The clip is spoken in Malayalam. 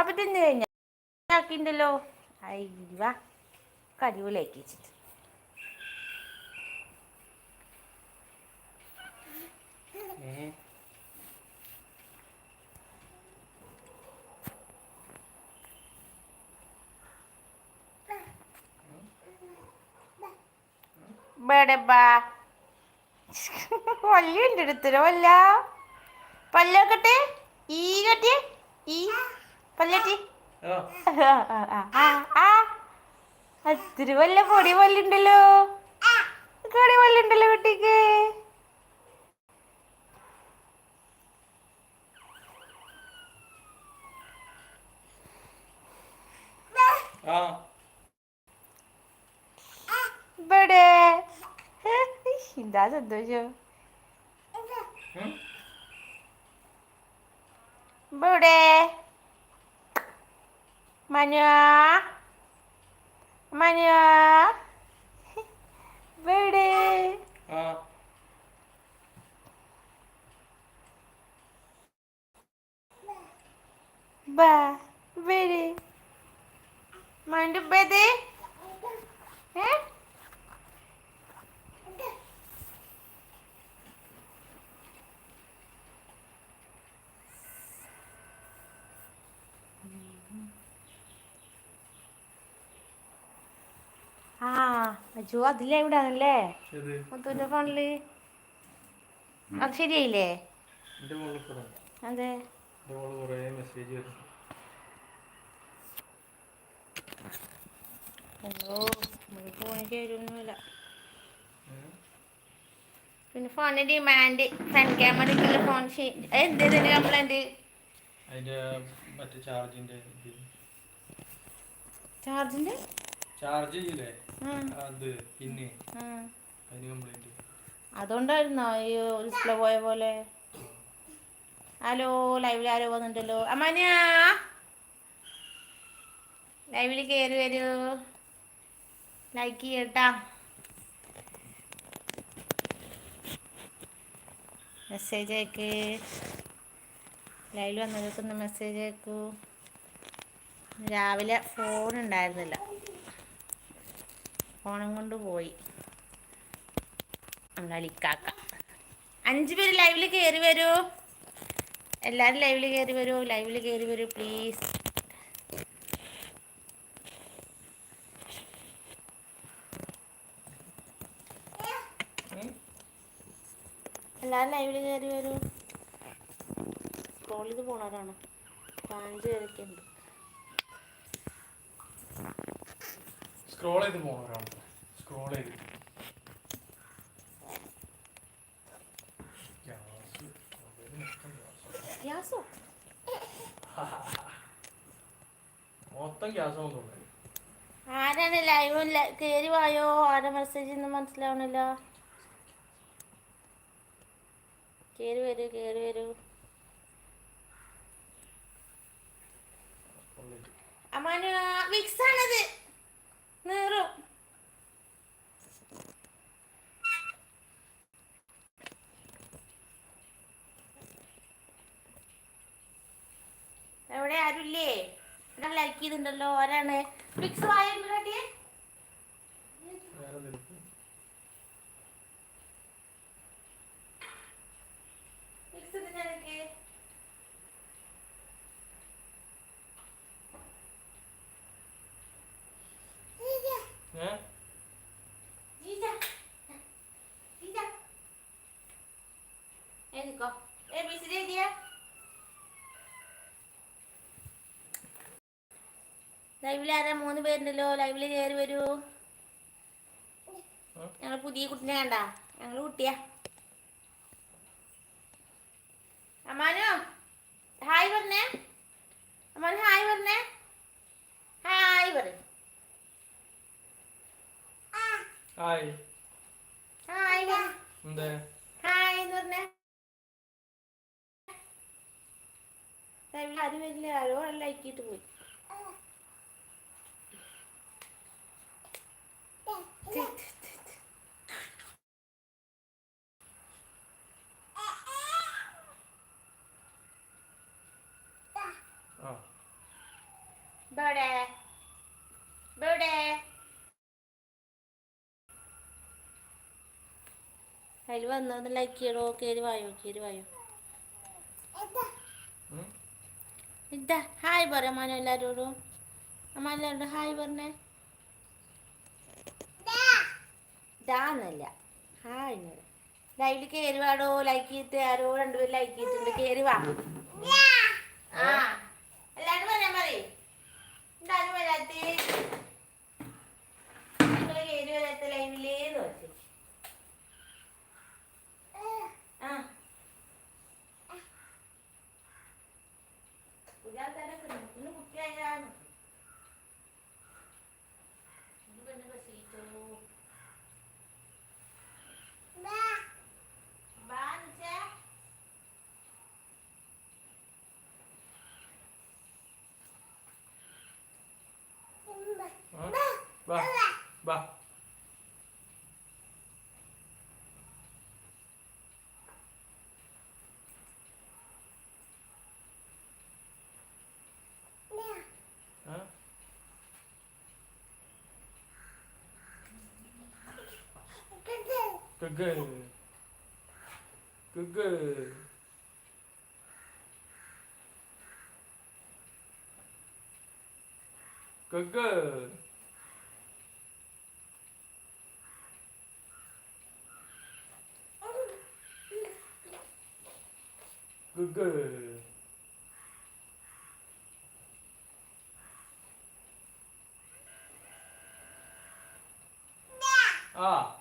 പാപ്പ തിന്നു കഴിഞ്ഞ ആക്കിണ്ടല്ലോ അയ്യ കരിവിലേക്ക് വെച്ചിട്ട്. ബേടബാ വല്യുണ്ട് എടുത്തരോ വല്ല. പല്ലോക്കട്ടെ ഈ കട്ടെ ഈ. പല്ലട്ടി ആ. അത്തിരി വല്ല പൊടി വല്ലുണ്ടല്ലോ. കടി വല്ലുണ്ടല്ലോ കുട്ടിക്ക്. ഇവിടെ. എന്താ സന്തോഷം. ഇവിടെ. മനുവാ മനുവാ ഇവിടെ ഇവിടെ മണ്ടു അജു അതിലെ എവിടാണല്ലേ മുത്തൂന്റെ ഫോണിൽ. അത് ശരിയായില്ലേ? അതെ. നമുക്ക് ഫോണിൽ ചേരുന്നില്ല പിന്നെ ഫോണിന് ഡിമാൻഡ് ഫ്രണ്ട് ക്യാമറ എടുക്കില്ല ഫോൺ എന്തേതിന്റെ കംപ്ലൈന്റ് അതിന്റെ മറ്റേ ചാർജിന്റെ ചാർജിന്റെ ചാർജ് ചെയ്യില്ലേ അത് പിന്നെ? അതിന് കംപ്ലൈന്റ് അതുകൊണ്ടായിരുന്നോ ഈ ഡിസ്പ്ലേ പോയ പോലെ? ഹലോ ലൈവിൽ ആരോ വന്നിട്ടല്ലോ അമ്മാനിയാ? ലൈവിൽ കയറി വരൂ. ലൈക്ക് ചെയ്യട്ടാ. മെസ്സേജ് അയക്ക്. ലൈവിൽ വന്നവർക്കൊന്ന് മെസ്സേജ് അയക്കൂ. രാവിലെ ഫോൺ ഉണ്ടായിരുന്നില്ല. ഫോണും കൊണ്ട് പോയി. അലിക്കാക്ക. അഞ്ച് പേര് ലൈവിൽ കയറി വരൂ. എല്ലാവരും ലൈവിൽ കയറി വരൂ. ലൈവിൽ കയറി വരൂ പ്ലീസ് എല്ലാവരും ലൈവിൽ കയറി വരൂ. ട്രോളിത് പോണവരാണ്. പതിനഞ്ച് പേരൊക്കെ സ്ക്രോൾ ചെയ്ത് പോകണവരാണ് സ്ക്രോൾ ചെയ്ത്. മൊത്തം ഗ്യാസോ? മൊത്തം ഗ്യാസ് തോന്നുന്നു. ആരാണ് ലൈവ് കയറി വായോ? ആരാ മെസ്സേജ് ഒന്നും മനസ്സിലാവണില്ല? കയറി വരൂ കയറി വരൂ. അമ്മാനു വിക്സ് എവിടെ ആരുമില്ലേ ഒരാൾ ലൈക്ക് ചെയ്തിട്ടുണ്ടല്ലോ ആരാണ് ഫിക്സ് വായുണ്ടോ വേറെ എന്തെങ്കിലും വിക്സ് എന്തിനാ നിനക്ക്? ഏ ജീജ. ജീജ. എഴുതിക്കോ. ABCD എഴുതിയേ? ലൈവിൽ ആരാ? മൂന്ന് പേരുണ്ടല്ലോ. ലൈവിൽ കയറി വരൂ. ഞങ്ങൾ പുതിയ കുട്ടിനെ കണ്ട. ഞങ്ങൾ കുട്ടിയാ. അമ്മാനു ഹായ് പറഞ്ഞേ. അമ്മാനു ഹായ് പറഞ്ഞേ. ഹായ് പറ ഹായ്. ഹായ് ഹായ് എന്ന് പറഞ്ഞേ. ലൈവിൽ ആരും വരില്ല. ആരോ ലൈക്കിട്ട് പോയി. ബേടെ ബേടെ അതിൽ വന്നത് ലൈക്ക് ചെയ്യണോ കയറി വായോ കയറി വായോ? ഇതാ ഹായ് പറയാം അമ്മാന എല്ലാവരോടും അമ്മ എല്ലാവരോടും ഹായ് പറഞ്ഞേ. ഇതാന്നല്ല. ഹായ് ലൈവിൽ കയറി വാടോ ലൈക്ക് ചെയ്തിട്ട് ആരോ രണ്ടുപേരും ലൈക്ക് ചെയ്തിട്ടുണ്ട്. കയറി വാ. 끄끄 끄끄 끄끄 끄끄 아.